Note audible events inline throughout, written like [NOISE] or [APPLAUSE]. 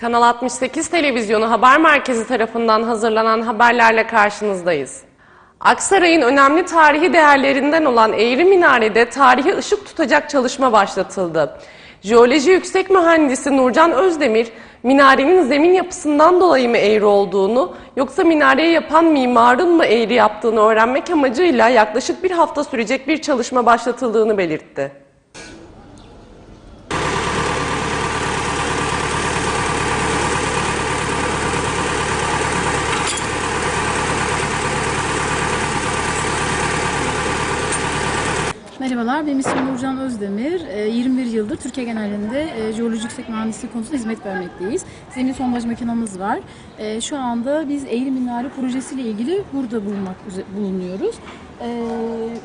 Kanal 68 Televizyonu Haber Merkezi tarafından hazırlanan haberlerle karşınızdayız. Aksaray'ın önemli tarihi değerlerinden olan Eğri Minare'de tarihi ışık tutacak çalışma başlatıldı. Jeoloji Yüksek Mühendisi Nurcan Özdemir, minarenin zemin yapısından dolayı mı eğri olduğunu yoksa minareyi yapan mimarın mı eğri yaptığını öğrenmek amacıyla yaklaşık bir hafta sürecek bir çalışma başlatıldığını belirtti. Merhabalar, benim ismim Nurcan Özdemir. Ee, 21 yıldır Türkiye genelinde e, jeoloji yüksek mühendisliği konusunda hizmet vermekteyiz. Zemin sondaj makinamız var. E, Şu anda biz Eğri Minare projesiyle ilgili burada bulunmak bulunuyoruz. E,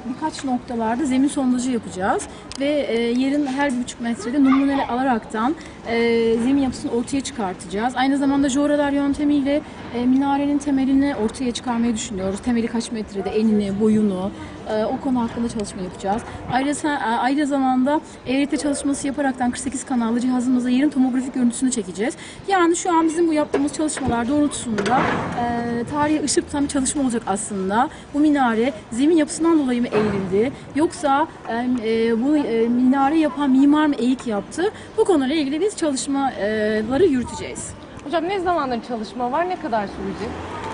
Birkaç noktalarda zemin sondajı yapacağız ve e, yerin her bir buçuk metrede numuneler alaraktan e, zemin yapısını ortaya çıkartacağız. Aynı zamanda joradar yöntemiyle minarenin temelini ortaya çıkarmayı düşünüyoruz. Temeli kaç metrede, enini, boyunu, e, o konu hakkında çalışma yapacağız. Ayrıca, aynı zamanda ERT çalışması yaparaktan 48 kanallı cihazımıza yerin tomografik görüntüsünü çekeceğiz. Yani şu an bizim bu yaptığımız çalışmalar doğrultusunda e, tarihe ışık tutan bir çalışma olacak aslında. Bu minare zemin yapısından dolayı mı eğrildi yoksa e, e, bu e, minare yapan mimar mı eğik yaptı? Bu konuyla ilgili biz çalışmaları yürüteceğiz. Hocam ne zamandır çalışma var, ne kadar sürecek?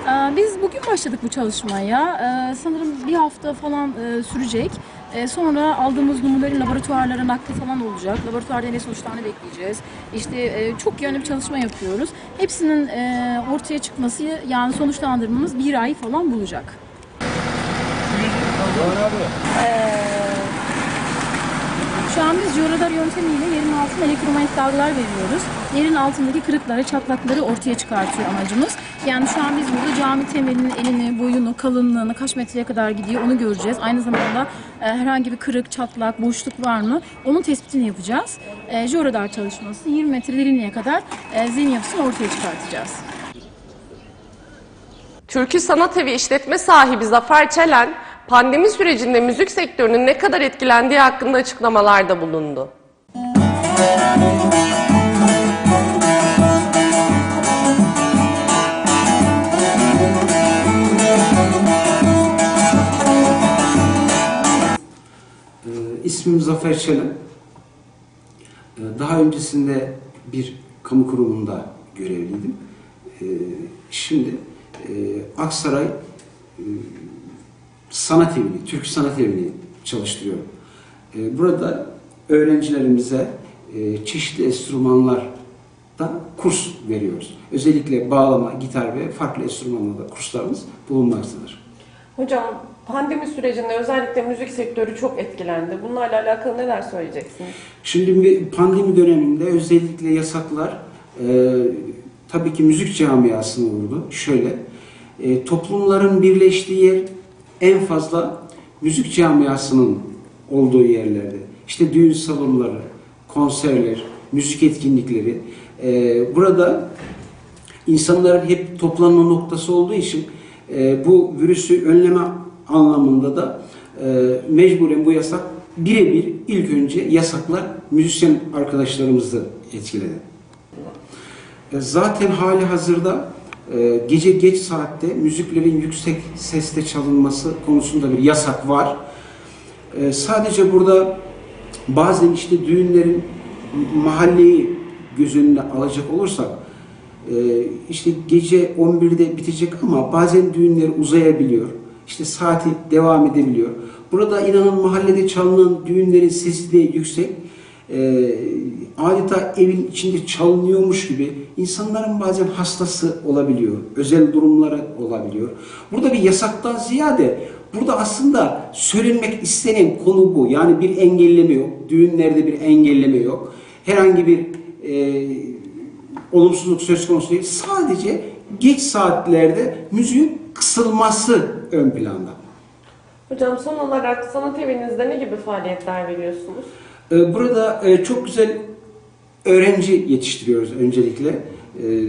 Ee, Biz bugün başladık bu çalışmaya. Ee, Sanırım bir hafta falan e, sürecek. Ee, Sonra aldığımız numunelerin laboratuvarlara nakli falan olacak. Laboratuvar deney sonuçlarını bekleyeceğiz. İşte e, çok yönlü bir çalışma yapıyoruz. Hepsinin e, ortaya çıkması yani sonuçlandırmamız bir ay falan bulacak. Şu an biz Joradar yöntemiyle yerin altına elektromanyetik veriyoruz. Yerin altındaki kırıkları, çatlakları ortaya çıkartıyor amacımız. Yani şu an biz burada cami temelinin elini, boyunu, kalınlığını, kaç metreye kadar gidiyor onu göreceğiz. Aynı zamanda e, herhangi bir kırık, çatlak, boşluk var mı onun tespitini yapacağız. E, Joradar çalışması 20 metre derinliğe kadar e, zemin yapısını ortaya çıkartacağız. Türkü Sanat Evi işletme sahibi Zafer Çelen, pandemi sürecinde müzik sektörünün ne kadar etkilendiği hakkında açıklamalarda bulundu. Ee, İsmim Zafer Çelen. Ee, Daha öncesinde bir kamu kurumunda görevliydim. Ee, Şimdi e, Aksaray e, Sanat Evi'ni, Türk Sanat Evi'ni çalıştırıyorum. Ee, Burada öğrencilerimize e, çeşitli enstrümanlardan kurs veriyoruz. Özellikle bağlama, gitar ve farklı enstrümanlarda kurslarımız bulunmaktadır. Hocam pandemi sürecinde özellikle müzik sektörü çok etkilendi. Bunlarla alakalı neler söyleyeceksiniz? Şimdi pandemi döneminde özellikle yasaklar e, tabii ki müzik camiasını vurdu. Şöyle, e, toplumların birleştiği yer en fazla müzik camiasının olduğu yerlerde. İşte düğün salonları, konserler, müzik etkinlikleri. E, burada insanların hep toplanma noktası olduğu için e, bu virüsü önleme anlamında da e, mecburen bu yasak birebir ilk önce yasaklar müzisyen arkadaşlarımızı etkiledi. E, zaten hali hazırda gece geç saatte müziklerin yüksek sesle çalınması konusunda bir yasak var. E, sadece burada bazen işte düğünlerin mahalleyi göz önüne alacak olursak e, işte gece 11'de bitecek ama bazen düğünler uzayabiliyor. İşte saati devam edebiliyor. Burada inanın mahallede çalınan düğünlerin sesi de yüksek. E, adeta evin içinde çalınıyormuş gibi insanların bazen hastası olabiliyor. Özel durumları olabiliyor. Burada bir yasaktan ziyade burada aslında söylenmek istenen konu bu. Yani bir engelleme yok. Düğünlerde bir engelleme yok. Herhangi bir e, olumsuzluk söz konusu değil. Sadece geç saatlerde müziğin kısılması ön planda. Hocam son olarak sanat evinizde ne gibi faaliyetler veriyorsunuz? Ee, Burada e, çok güzel öğrenci yetiştiriyoruz öncelikle. Ee,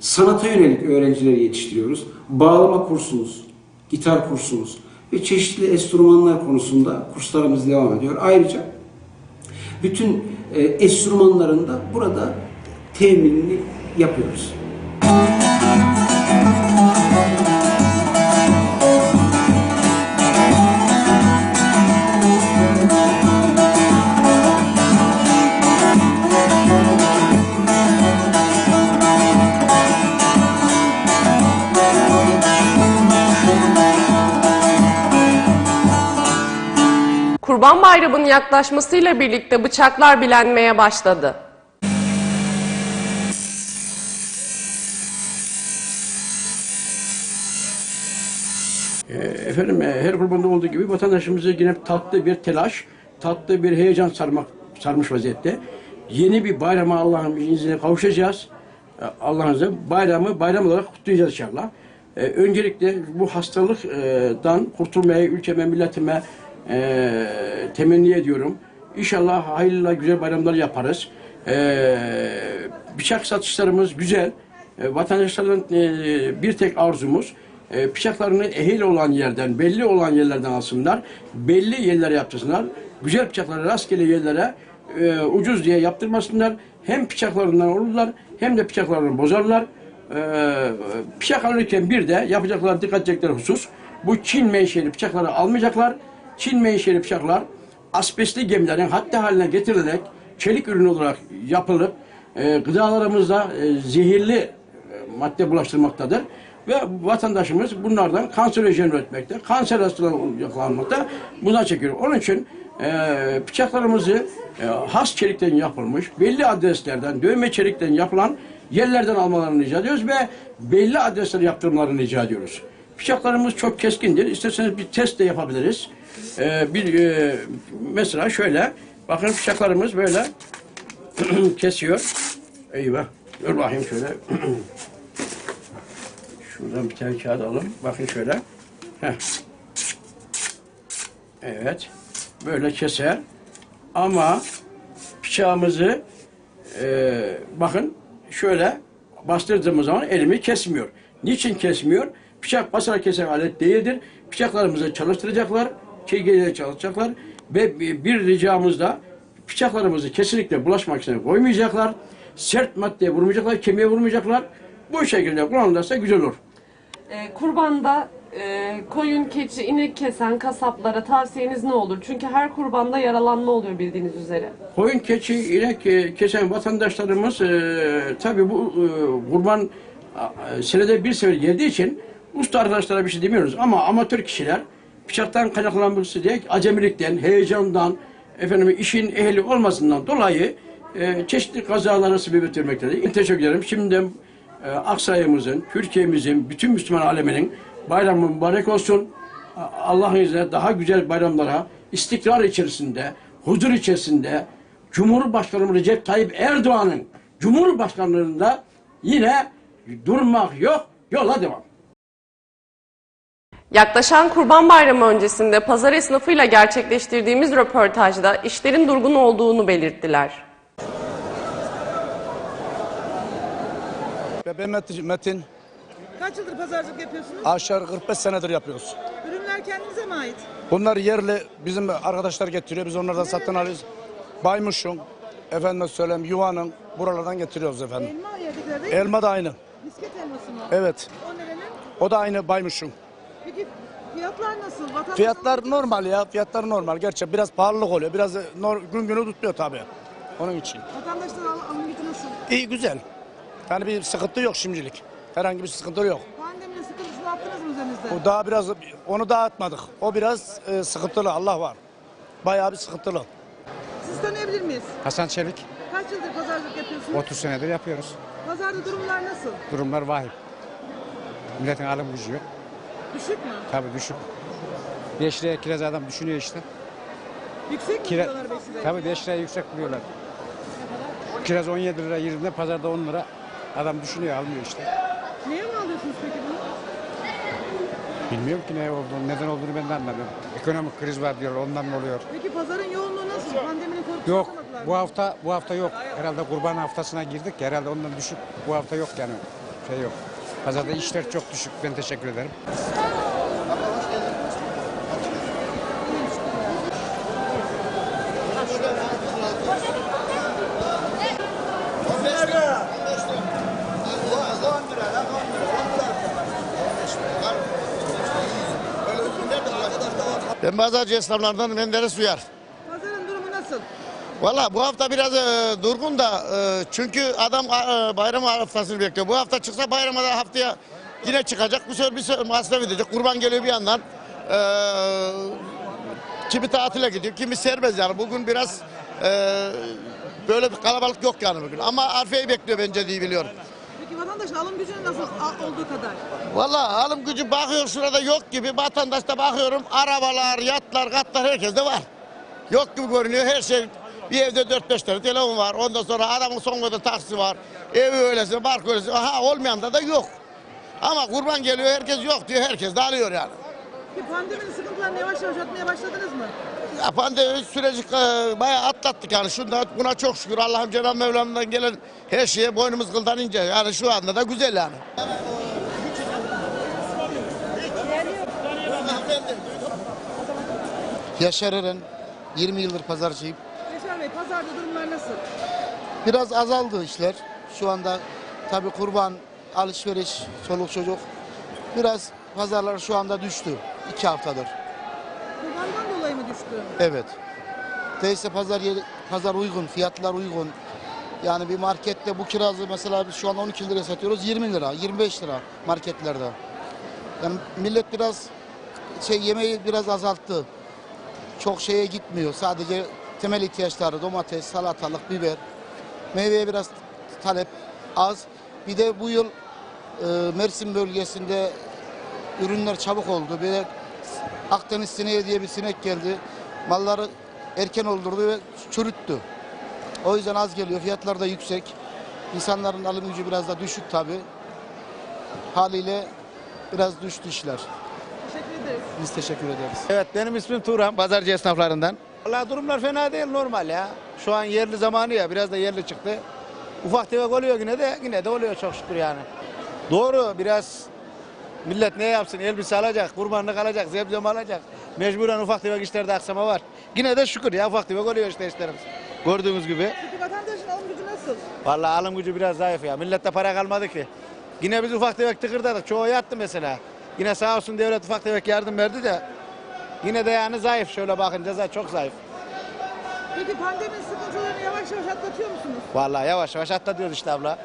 Sanata yönelik öğrencileri yetiştiriyoruz. Bağlama kursumuz, gitar kursumuz ve çeşitli enstrümanlar konusunda kurslarımız devam ediyor. Ayrıca bütün e, enstrümanların da burada teminini yapıyoruz. Kurban Bayramı'nın yaklaşmasıyla birlikte bıçaklar bilenmeye başladı. E, Efendim e, her kurbanda olduğu gibi vatandaşımızı yine tatlı bir telaş, tatlı bir heyecan sarmak, sarmış vaziyette. Yeni bir bayrama Allah'ın izniyle kavuşacağız. E, Allah'ın bayramı bayram olarak kutlayacağız inşallah. E, öncelikle bu hastalıktan kurtulmayı ülkeme, milletime e, temenni ediyorum. İnşallah hayırlı güzel bayramlar yaparız. E, bıçak satışlarımız güzel. E, vatandaşların e, bir tek arzumuz e, bıçaklarını ehil olan yerden, belli olan yerlerden alsınlar. Belli yerlere yaptırsınlar. Güzel bıçakları rastgele yerlere e, ucuz diye yaptırmasınlar. Hem bıçaklarından olurlar hem de bıçaklarını bozarlar. E, bıçak alırken bir de yapacaklar dikkat edecekleri husus bu Çin menşeli bıçakları almayacaklar. Çin menşeli bıçaklar asbestli gemilerin hatta haline getirilerek çelik ürün olarak yapılıp e, gıdalarımızda e, zehirli e, madde bulaştırmaktadır. Ve vatandaşımız bunlardan kanserojen üretmekte, kanser hastalığı yakalanmakta, buna çekiyor. Onun için e, bıçaklarımızı e, has çelikten yapılmış, belli adreslerden, dövme çelikten yapılan yerlerden almalarını rica ediyoruz ve belli adreslere yaptırmalarını rica ediyoruz. Bıçaklarımız çok keskindir. İsterseniz bir test de yapabiliriz. E, bir e, mesela şöyle, bakın bıçaklarımız böyle [CLEARS THROAT] kesiyor. Eyvah. Dur bakayım şöyle. [CLEARS THROAT] Şuradan bir tane kağıt alalım. Bakın şöyle. Heh. Evet. Böyle keser. Ama bıçağımızı e, bakın şöyle bastırdığımız zaman elimi kesmiyor. Niçin kesmiyor? Bıçak basarak kesen alet değildir. Bıçaklarımızı çalıştıracaklar. Çekirdeğiyle çalışacaklar. Ve bir ricamız da bıçaklarımızı kesinlikle bulaş makinesine koymayacaklar. Sert maddeye vurmayacaklar, kemiğe vurmayacaklar. Bu şekilde kullanılırsa güzel olur. Ee, kurbanda e, koyun, keçi, inek kesen kasaplara tavsiyeniz ne olur? Çünkü her kurbanda yaralanma oluyor bildiğiniz üzere. Koyun, keçi, inek e, kesen vatandaşlarımız e, tabii bu e, kurban e, senede bir sefer geldiği için usta arkadaşlara bir şey demiyoruz ama amatör kişiler bıçaktan kaynaklanması diye acemilikten, heyecandan, efendim işin ehli olmasından dolayı e, çeşitli kazalara sebebiyet vermektedir. Teşekkür ederim. Şimdiden e, Aksaray'ımızın, Türkiye'mizin, bütün Müslüman aleminin bayramı mübarek olsun. Allah'ın izniyle daha güzel bayramlara istikrar içerisinde, huzur içerisinde Cumhurbaşkanı Recep Tayyip Erdoğan'ın Cumhurbaşkanlığında yine durmak yok, yola devam. Yaklaşan Kurban Bayramı öncesinde pazar esnafıyla gerçekleştirdiğimiz röportajda işlerin durgun olduğunu belirttiler. Ve ben Metin, Metin Kaç yıldır pazarcılık yapıyorsunuz? aşağı yukarı 45 senedir yapıyoruz. Ürünler kendinize mi ait? Bunlar yerli bizim arkadaşlar getiriyor. Biz onlardan satın alıyoruz. Baymuş'un, efendime söyleyeyim Yuva'nın buralardan getiriyoruz efendim. Elma yerdekiler değil mi? Elma da aynı. Misket elması mı? Evet. O nerenin? O da aynı Baymuş'un. Peki fiyatlar nasıl? Vatandaş Fiyatlar normal ya. Fiyatlar normal. Gerçi biraz pahalılık oluyor. Biraz nor- gün günü tutmuyor tabii. Onun için. Vatandaşlar al- alım gücü nasıl? İyi güzel. Yani bir sıkıntı yok şimdilik. Herhangi bir sıkıntı yok. Pandeminin sıkıntısını attınız mı üzerinizde? O daha biraz onu dağıtmadık. O biraz e, sıkıntılı. Allah var. Bayağı bir sıkıntılı. Siz tanıyabilir miyiz? Hasan Çelik, Kaç yıldır pazarcılık yapıyorsunuz? 30 senedir yapıyoruz. Pazarda durumlar nasıl? Durumlar vahim. Milletin alım gücü yok. Düşük mü? Tabii düşük. 5 liraya kiraz adam düşünüyor işte. Yüksek mi Kira, diyorlar size? tabii 5 liraya yüksek buluyorlar. Kiraz 17 lira yerinde pazarda 10 lira. Adam düşünüyor almıyor işte. Neye mi alıyorsunuz peki bunu? Bilmiyorum ki ne olduğunu, neden olduğunu ben de anlamıyorum. Ekonomik kriz var diyorlar ondan mı oluyor? Peki pazarın yoğunluğu nasıl? Pandeminin korkusu Yok bu mı? hafta bu hafta yok. Herhalde kurban haftasına girdik ya, herhalde ondan düşük. Bu hafta yok yani şey yok. Pazarda işler çok düşük. Ben teşekkür ederim. Ben pazarcı esnaflardan Menderes Uyar. Valla bu hafta biraz e, durgun da e, çünkü adam e, bayram haftasını bekliyor. Bu hafta çıksa bayrama da haftaya yine çıkacak. Bu sefer bir sefer masraf edecek. Kurban geliyor bir yandan. E, kimi tatile gidiyor, kimi serbest yani. Bugün biraz e, böyle bir kalabalık yok yani bugün. Ama Arife'yi bekliyor bence diye biliyorum. Peki vatandaşın alım gücü nasıl a- olduğu kadar? Valla alım gücü bakıyor şurada yok gibi. Vatandaşta bakıyorum arabalar, yatlar, katlar herkeste var. Yok gibi görünüyor her şey. Bir evde 4-5 tane telefon var. Ondan sonra adamın son koda taksi var. Evi öylesi, bark öylesi. Aha olmayan da da yok. Ama kurban geliyor herkes yok diyor. Herkes de alıyor yani. Peki pandeminin sıkıntılarını yavaş yavaş atmaya başladınız mı? Ya pandemi süreci e, bayağı atlattık yani. Şunda, buna çok şükür Allah'ım Cenab-ı Mevlam'dan gelen her şeye boynumuz kıldan ince. Yani şu anda da güzel yani. Yaşar Eren, 20 yıldır pazarcıyım. Bey pazarda durumlar nasıl? Biraz azaldı işler. Şu anda tabii kurban, alışveriş, çoluk çocuk. Biraz pazarlar şu anda düştü. iki haftadır. Kurbandan dolayı mı düştü? Evet. Teyze pazar yeri, pazar uygun, fiyatlar uygun. Yani bir markette bu kirazı mesela biz şu an 12 liraya satıyoruz 20 lira, 25 lira marketlerde. Yani millet biraz şey yemeği biraz azalttı. Çok şeye gitmiyor. Sadece temel ihtiyaçları domates, salatalık, biber. Meyveye biraz talep az. Bir de bu yıl e, Mersin bölgesinde ürünler çabuk oldu. Bir de Akdeniz sineği diye bir sinek geldi. Malları erken öldürdü ve çürüttü. O yüzden az geliyor. Fiyatlar da yüksek. İnsanların alım gücü biraz da düşük tabi. Haliyle biraz düştü işler. Teşekkür ederiz. Biz teşekkür ederiz. Evet benim ismim Turan, pazarcı esnaflarından. Valla durumlar fena değil normal ya. Şu an yerli zamanı ya biraz da yerli çıktı. Ufak tefek oluyor yine de yine de oluyor çok şükür yani. Doğru biraz millet ne yapsın elbise alacak, kurbanlık alacak, zebzem alacak. Mecburen ufak tefek işlerde aksama var. Yine de şükür ya ufak tefek oluyor işte işlerimiz. Gördüğünüz gibi. Peki vatandaşın alım gücü nasıl? Vallahi alım gücü biraz zayıf ya. Millette para kalmadı ki. Yine biz ufak tefek tıkırdadık. Çoğu yattı mesela. Yine sağ olsun devlet ufak tefek yardım verdi de. Yine de yani zayıf. Şöyle bakınca zaten çok zayıf. Peki pandeminin sıkıntılarını yavaş yavaş atlatıyor musunuz? Vallahi yavaş yavaş atlatıyoruz işte abla.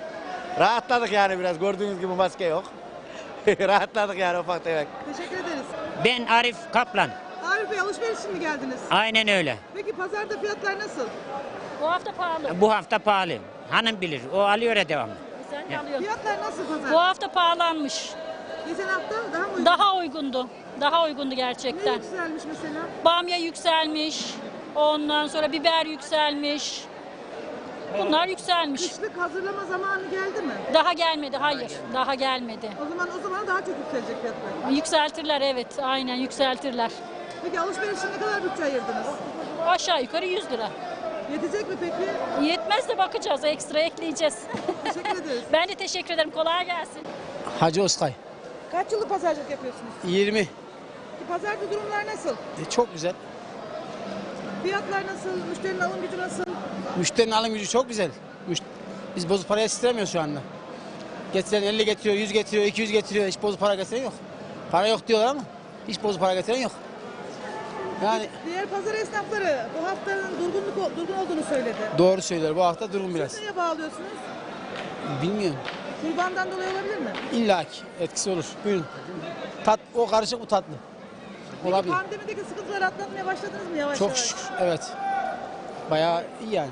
Rahatladık yani biraz. Gördüğünüz gibi maske yok. [LAUGHS] Rahatladık yani ufak tefek. Teşekkür ederiz. Ben Arif Kaplan. Arif Bey alışveriş için mi geldiniz? Aynen öyle. Peki pazarda fiyatlar nasıl? Bu hafta pahalı. Bu hafta pahalı. Hanım bilir. O alıyor ya devamlı. Sen Ya. alıyorsun. Fiyatlar nasıl pazar? Bu hafta pahalanmış. Geçen hafta daha mı uygun? Daha uygundu. Daha uygundu Ne gerçekten. yükselmiş mesela? Bamya yükselmiş. Ondan sonra biber yükselmiş. Bunlar yükselmiş. Kışlık hazırlama zamanı geldi mi? Daha gelmedi. Hayır. Daha gelmedi. O zaman o zaman daha çok yükselecek fiyatlar. Yükseltirler evet. Aynen yükseltirler. Peki alışveriş için ne kadar bütçe ayırdınız? Aşağı yukarı 100 lira. Yetecek mi peki? Yetmez de bakacağız. Ekstra ekleyeceğiz. [LAUGHS] Teşekkür ederiz. ben de teşekkür ederim. Kolay gelsin. Hacı Oskay. Kaç yıllık pazarcılık yapıyorsunuz? 20. Pazarda durumlar nasıl? E, çok güzel. Fiyatlar nasıl? Müşterinin alım gücü nasıl? Müşterinin alım gücü çok güzel. Müş- Biz bozuk paraya istemiyoruz şu anda. Getiren 50 getiriyor, 100 getiriyor, 200 getiriyor. Hiç bozuk para getiren yok. Para yok diyorlar ama hiç bozuk para getiren yok. Yani Diğer pazar esnafları bu haftanın durgunluk durgun olduğunu söyledi. doğru söylüyor. Bu hafta durum biraz. Neye bağlıyorsunuz? Bilmiyorum. Kurbandan dolayı olabilir mi? İlla ki etkisi olur. Buyurun. Tat, o karışık bu tatlı. Peki Olabilir. pandemideki sıkıntıları atlatmaya başladınız mı yavaş Çok yavaş? şükür. Evet. Bayağı iyi yani.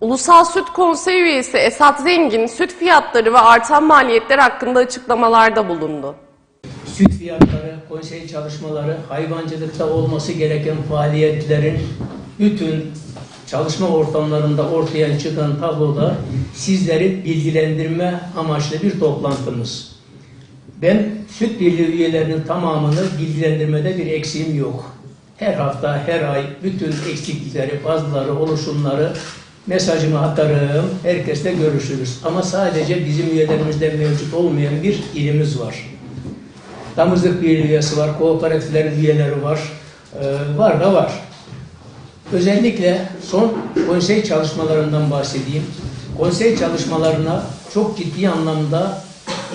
Ulusal Süt Konseyi üyesi Esat Zengin, süt fiyatları ve artan maliyetler hakkında açıklamalarda bulundu. süt fiyatları, konsey çalışmaları, hayvancılıkta olması gereken faaliyetlerin bütün çalışma ortamlarında ortaya çıkan tabloda sizleri bilgilendirme amaçlı bir toplantımız. Ben süt birliği üyelerinin tamamını bilgilendirmede bir eksiğim yok. Her hafta, her ay bütün eksiklikleri, fazlaları, oluşumları mesajımı atarım, herkesle görüşürüz. Ama sadece bizim üyelerimizde mevcut olmayan bir ilimiz var. Damızlık bir üyesi var, kooperatiflerin üyeleri var. Ee, var da var. Özellikle son konsey çalışmalarından bahsedeyim. Konsey çalışmalarına çok ciddi anlamda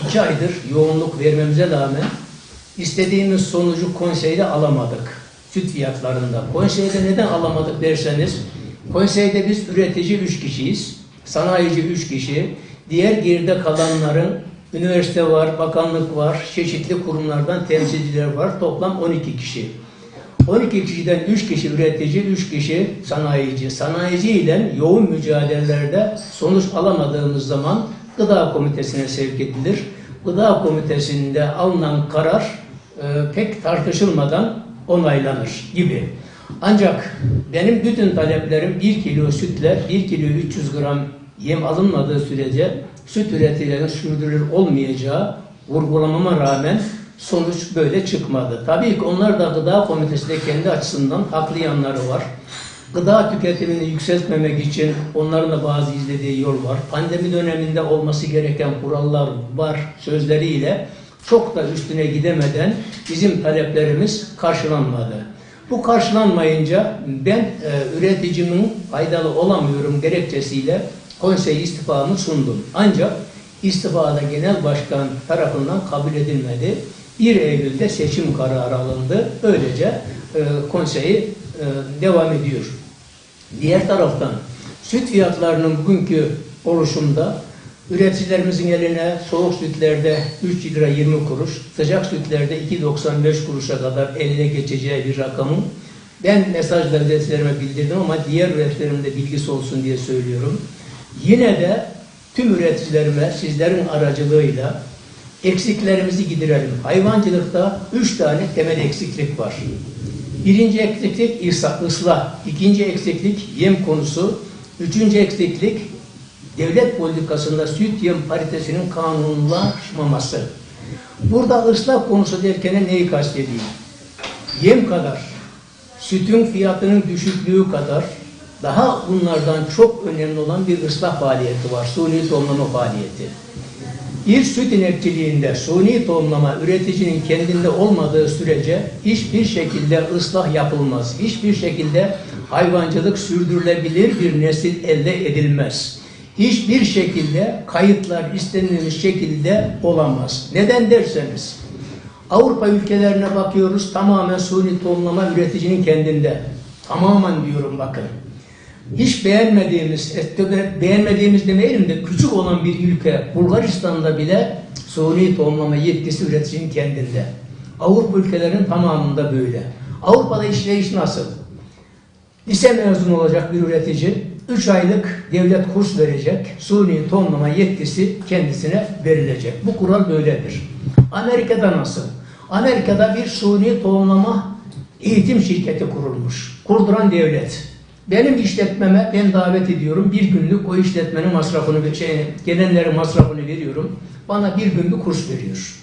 iki aydır yoğunluk vermemize rağmen istediğimiz sonucu konseyde alamadık. Süt fiyatlarında. Konseyde neden alamadık derseniz, konseyde biz üretici üç kişiyiz, sanayici üç kişi, diğer geride kalanların üniversite var, bakanlık var, çeşitli kurumlardan temsilciler var. Toplam 12 kişi. 12 kişiden 3 kişi üretici, 3 kişi sanayici. Sanayici ile yoğun mücadelelerde sonuç alamadığımız zaman gıda komitesine sevk edilir. Gıda komitesinde alınan karar e, pek tartışılmadan onaylanır gibi. Ancak benim bütün taleplerim 1 kilo sütle 1 kilo 300 gram yem alınmadığı sürece süt üreticilerinin sürdürülür olmayacağı vurgulamama rağmen sonuç böyle çıkmadı. Tabii ki onlar da gıda komitesi de kendi açısından haklı yanları var. Gıda tüketimini yükseltmemek için onların da bazı izlediği yol var. Pandemi döneminde olması gereken kurallar var sözleriyle çok da üstüne gidemeden bizim taleplerimiz karşılanmadı. Bu karşılanmayınca ben e, üreticimin faydalı olamıyorum gerekçesiyle konsey istifamı sundum. Ancak istifada genel başkan tarafından kabul edilmedi. 1 Eylül'de seçim kararı alındı. Böylece e, konseyi e, devam ediyor. Diğer taraftan süt fiyatlarının bugünkü oluşumda üreticilerimizin eline soğuk sütlerde 3 lira 20 kuruş, sıcak sütlerde 2.95 kuruşa kadar eline geçeceği bir rakamın ben mesajla üreticilerime bildirdim ama diğer üreticilerim de bilgisi olsun diye söylüyorum. Yine de tüm üreticilerime sizlerin aracılığıyla eksiklerimizi giderelim. Hayvancılıkta üç tane temel eksiklik var. Birinci eksiklik ıslah, ikinci eksiklik yem konusu, üçüncü eksiklik devlet politikasında süt yem paritesinin kanunlaşmaması. Burada ıslah konusu derken neyi kastedeyim? Yem kadar, sütün fiyatının düşüklüğü kadar daha bunlardan çok önemli olan bir ıslah faaliyeti var. Suni tohumlama faaliyeti. Bir süt inekçiliğinde suni tohumlama üreticinin kendinde olmadığı sürece hiçbir şekilde ıslah yapılmaz. Hiçbir şekilde hayvancılık sürdürülebilir bir nesil elde edilmez. Hiçbir şekilde kayıtlar istenilmiş şekilde olamaz. Neden derseniz Avrupa ülkelerine bakıyoruz tamamen suni tohumlama üreticinin kendinde. Tamamen diyorum bakın. Hiç beğenmediğimiz, beğenmediğimiz demeyelim de küçük olan bir ülke Bulgaristan'da bile suni tohumlama yetkisi üreticinin kendinde. Avrupa ülkelerinin tamamında böyle. Avrupa'da işleyiş nasıl? Lise mezunu olacak bir üretici 3 aylık devlet kurs verecek. Suni tohumlama yetkisi kendisine verilecek. Bu kural böyledir. Amerika'da nasıl? Amerika'da bir suni tohumlama eğitim şirketi kurulmuş. Kurduran devlet. Benim işletmeme ben davet ediyorum. Bir günlük o işletmenin masrafını, şey, gelenlerin masrafını veriyorum. Bana bir günlük kurs veriyor.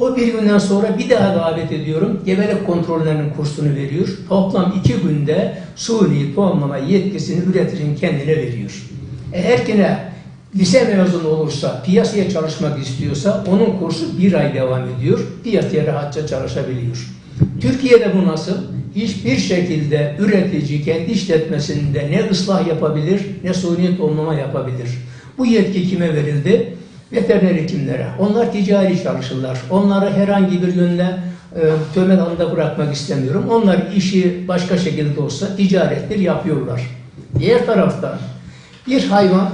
O bir günden sonra bir daha davet ediyorum. Gebelik kontrollerinin kursunu veriyor. Toplam iki günde suni tohumlama yetkisini üreticinin kendine veriyor. Eğer yine lise mezunu olursa, piyasaya çalışmak istiyorsa onun kursu bir ay devam ediyor. Piyasaya rahatça çalışabiliyor. Türkiye'de bu nasıl? Hiçbir şekilde üretici kendi işletmesinde ne ıslah yapabilir ne suni tohumlama yapabilir. Bu yetki kime verildi? Veteriner hekimlere. Onlar ticari çalışırlar. Onları herhangi bir yönde e, tömel alanda bırakmak istemiyorum. Onlar işi başka şekilde olsa ticarettir yapıyorlar. Diğer taraftan bir hayvan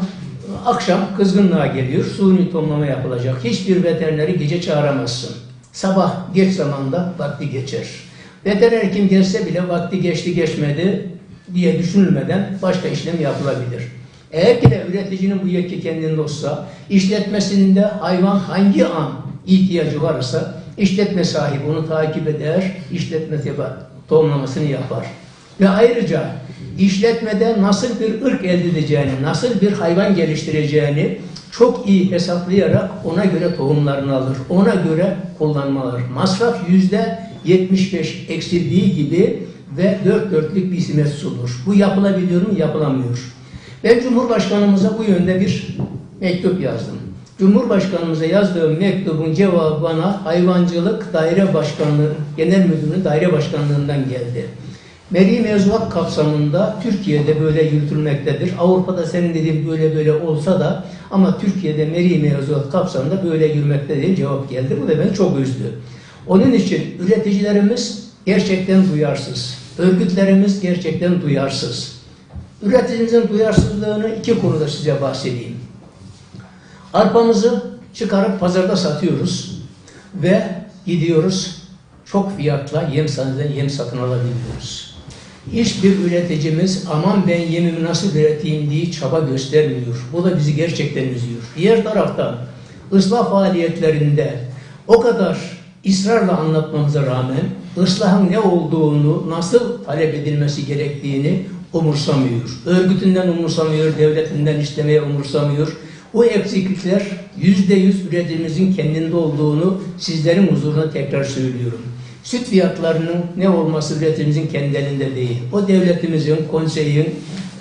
akşam kızgınlığa geliyor. Suni tohumlama yapılacak. Hiçbir veterineri gece çağıramazsın. Sabah geç zamanda vakti geçer. Veteriner hekim gelse bile vakti geçti geçmedi diye düşünülmeden başka işlem yapılabilir. Eğer ki de üreticinin bu yetki kendinde olsa, işletmesinde hayvan hangi an ihtiyacı varsa, işletme sahibi onu takip eder, işletmesi yapar, tohumlamasını yapar. Ve ayrıca işletmede nasıl bir ırk elde edeceğini, nasıl bir hayvan geliştireceğini çok iyi hesaplayarak ona göre tohumlarını alır. Ona göre kullanmalar. Masraf yüzde 75 eksildiği gibi ve dört dörtlük bir hizmet sunur. Bu yapılabiliyor mu? Yapılamıyor. Ben Cumhurbaşkanımıza bu yönde bir mektup yazdım. Cumhurbaşkanımıza yazdığım mektubun cevabı bana Hayvancılık Daire Başkanlığı, Genel Müdürlüğü Daire Başkanlığından geldi. Meri mevzuat kapsamında Türkiye'de böyle yürütülmektedir. Avrupa'da senin dediğin böyle böyle olsa da ama Türkiye'de meri mevzuat kapsamında böyle yürümekte diye cevap geldi. Bu da beni çok üzdü. Onun için üreticilerimiz gerçekten duyarsız. Örgütlerimiz gerçekten duyarsız. Üreticimizin duyarsızlığını iki konuda size bahsedeyim. Arpamızı çıkarıp pazarda satıyoruz ve gidiyoruz çok fiyatla yem satın, yem satın alabiliyoruz. Hiçbir üreticimiz aman ben yemimi nasıl üreteyim diye çaba göstermiyor. Bu da bizi gerçekten üzüyor. Diğer taraftan ıslah faaliyetlerinde o kadar ısrarla anlatmamıza rağmen ıslahın ne olduğunu, nasıl talep edilmesi gerektiğini umursamıyor. Örgütünden umursamıyor, devletinden istemeye umursamıyor. Bu eksiklikler yüzde yüz üreticimizin kendinde olduğunu sizlerin huzuruna tekrar söylüyorum. Süt fiyatlarının ne olması üreticimizin kendi elinde değil. O devletimizin, konseyin,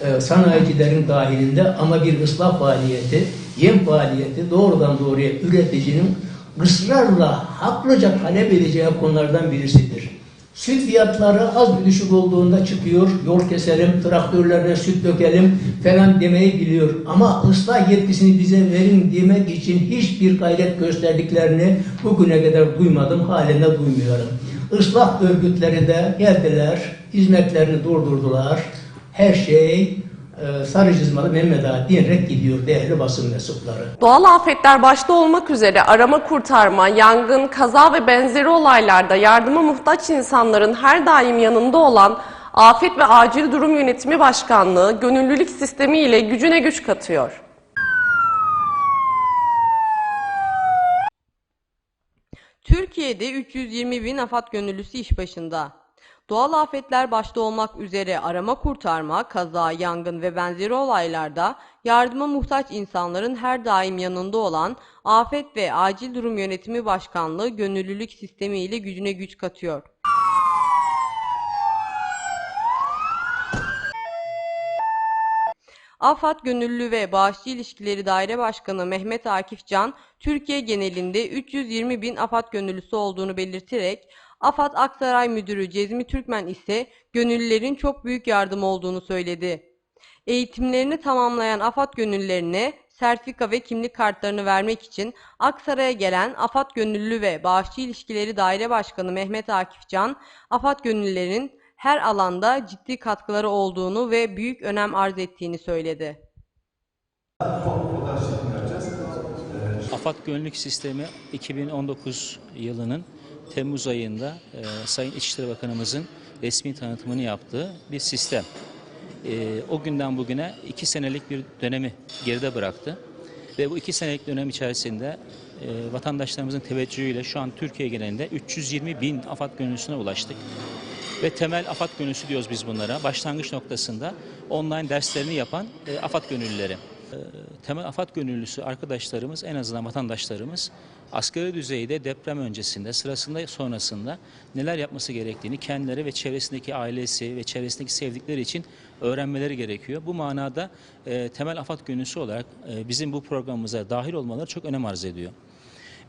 e, sanayicilerin dahilinde ama bir ıslah faaliyeti, yem faaliyeti doğrudan doğruya üreticinin ısrarla haklıca talep edeceği konulardan birisidir. Süt fiyatları az bir düşük olduğunda çıkıyor, yol keselim, traktörlerle süt dökelim falan demeyi biliyor. Ama ıslah yetkisini bize verin demek için hiçbir gayret gösterdiklerini bugüne kadar duymadım, halen de duymuyorum. Islah örgütleri de geldiler, hizmetlerini durdurdular. Her şey e, sarı çizmeli Mehmet Ağa diyerek gidiyor değerli basın mensupları. Doğal afetler başta olmak üzere arama kurtarma, yangın, kaza ve benzeri olaylarda yardıma muhtaç insanların her daim yanında olan Afet ve Acil Durum Yönetimi Başkanlığı gönüllülük sistemi ile gücüne güç katıyor. Türkiye'de 320 bin AFAD gönüllüsü iş başında. Doğal afetler başta olmak üzere arama kurtarma, kaza, yangın ve benzeri olaylarda yardıma muhtaç insanların her daim yanında olan Afet ve Acil Durum Yönetimi Başkanlığı gönüllülük sistemi ile gücüne güç katıyor. AFAD Gönüllü ve Bağışçı İlişkileri Daire Başkanı Mehmet Akif Can, Türkiye genelinde 320 bin AFAD gönüllüsü olduğunu belirterek, AFAD Aksaray Müdürü Cezmi Türkmen ise gönüllülerin çok büyük yardım olduğunu söyledi. Eğitimlerini tamamlayan AFAD gönüllülerine sertifika ve kimlik kartlarını vermek için Aksaray'a gelen AFAD Gönüllü ve Bağışçı İlişkileri Daire Başkanı Mehmet Akif Can, AFAD gönüllülerin her alanda ciddi katkıları olduğunu ve büyük önem arz ettiğini söyledi. AFAD Gönüllülük Sistemi 2019 yılının Temmuz ayında e, Sayın İçişleri Bakanımızın resmi tanıtımını yaptığı bir sistem. E, o günden bugüne iki senelik bir dönemi geride bıraktı. Ve bu iki senelik dönem içerisinde e, vatandaşlarımızın teveccühüyle şu an Türkiye genelinde 320 bin AFAD gönüllüsüne ulaştık. Ve temel AFAD gönüllüsü diyoruz biz bunlara. Başlangıç noktasında online derslerini yapan e, AFAD gönüllüleri. Temel AFAD gönüllüsü arkadaşlarımız, en azından vatandaşlarımız asgari düzeyde deprem öncesinde, sırasında, sonrasında neler yapması gerektiğini kendileri ve çevresindeki ailesi ve çevresindeki sevdikleri için öğrenmeleri gerekiyor. Bu manada e, temel AFAD gönüllüsü olarak e, bizim bu programımıza dahil olmaları çok önem arz ediyor.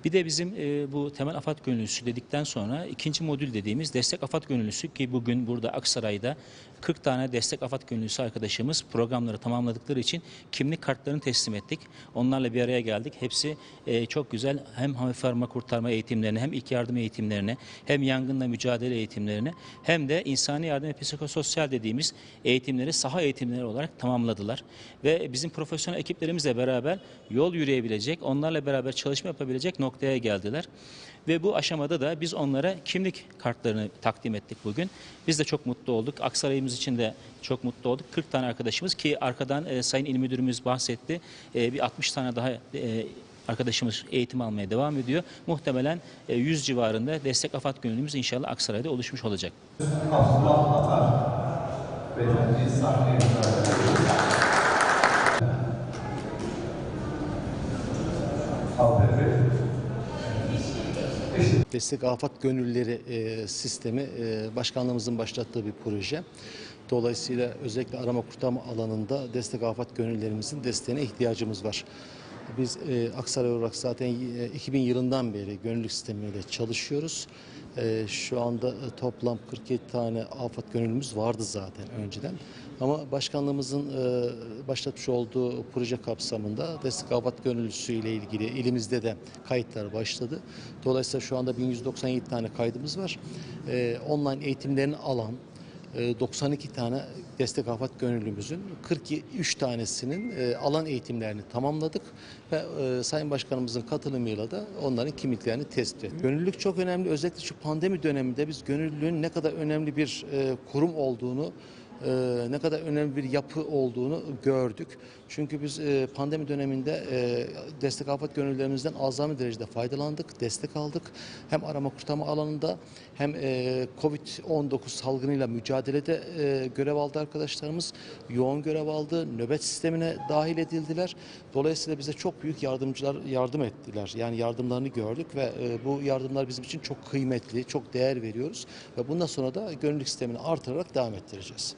Bir de bizim e, bu temel AFAD gönüllüsü dedikten sonra ikinci modül dediğimiz destek AFAD gönüllüsü ki bugün burada Aksaray'da 40 tane destek AFAD gönüllüsü arkadaşımız programları tamamladıkları için kimlik kartlarını teslim ettik. Onlarla bir araya geldik. Hepsi e, çok güzel hem hafif kurtarma eğitimlerini hem ilk yardım eğitimlerini hem yangınla mücadele eğitimlerini hem de insani yardım ve psikososyal dediğimiz eğitimleri saha eğitimleri olarak tamamladılar. Ve bizim profesyonel ekiplerimizle beraber yol yürüyebilecek, onlarla beraber çalışma yapabilecek noktaya geldiler. Ve bu aşamada da biz onlara kimlik kartlarını takdim ettik bugün. Biz de çok mutlu olduk. Aksaray'ımız için de çok mutlu olduk. 40 tane arkadaşımız ki arkadan e, Sayın İl Müdürümüz bahsetti. E, bir 60 tane daha e, arkadaşımız eğitim almaya devam ediyor. Muhtemelen e, 100 civarında destek afat gönüllümüz inşallah Aksaray'da oluşmuş olacak. Destek Afat Gönülleri e, sistemi e, başkanlığımızın başlattığı bir proje. Dolayısıyla özellikle arama kurtarma alanında destek afat gönüllerimizin desteğine ihtiyacımız var. Biz e, Aksaray olarak zaten e, 2000 yılından beri gönüllülük sistemiyle çalışıyoruz. E, şu anda e, toplam 47 tane afet gönüllümüz vardı zaten önceden. Ama başkanlığımızın e, başlatmış olduğu proje kapsamında destek afet gönüllüsü ile ilgili ilimizde de kayıtlar başladı. Dolayısıyla şu anda 1197 tane kaydımız var. E, online eğitimlerini alan, 92 tane destek afet gönüllümüzün 43 tanesinin e, alan eğitimlerini tamamladık ve e, Sayın Başkanımızın katılımıyla da onların kimliklerini tespit ettik. Gönüllülük çok önemli. Özellikle şu pandemi döneminde biz gönüllülüğün ne kadar önemli bir e, kurum olduğunu ne kadar önemli bir yapı olduğunu gördük. Çünkü biz e, pandemi döneminde e, destek afet gönüllülerimizden azami derecede faydalandık, destek aldık. Hem arama kurtarma alanında hem e, Covid-19 salgınıyla mücadelede görev aldı arkadaşlarımız. Yoğun görev aldı, nöbet sistemine dahil edildiler. Dolayısıyla bize çok büyük yardımcılar yardım ettiler. Yani yardımlarını gördük ve bu yardımlar bizim için çok kıymetli, çok değer veriyoruz. Ve bundan sonra da gönüllülük sistemini artırarak devam ettireceğiz.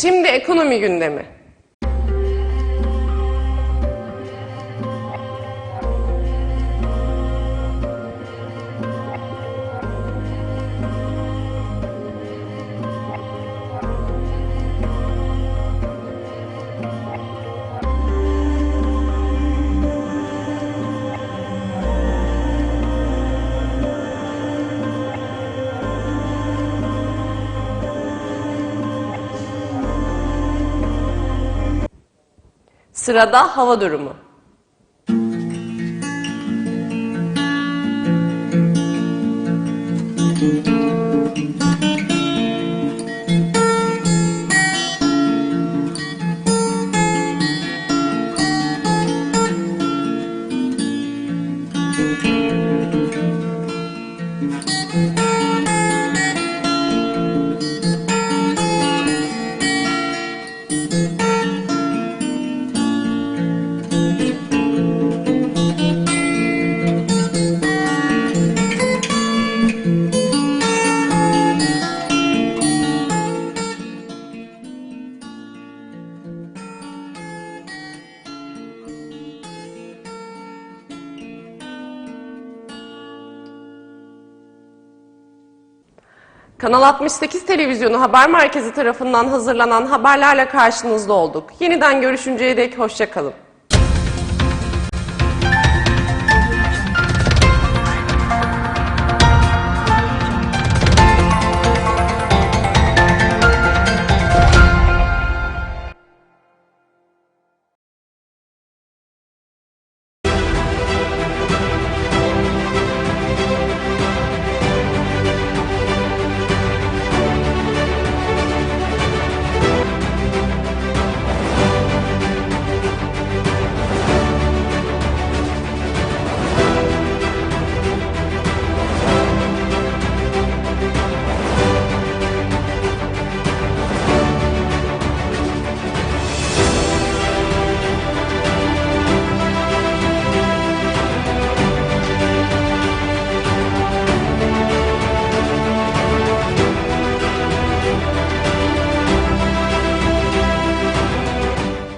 Şimdi ekonomi gündemi. Sırada hava durumu. Kanal 68 Televizyonu Haber Merkezi tarafından hazırlanan haberlerle karşınızda olduk. Yeniden görüşünceye dek hoşçakalın.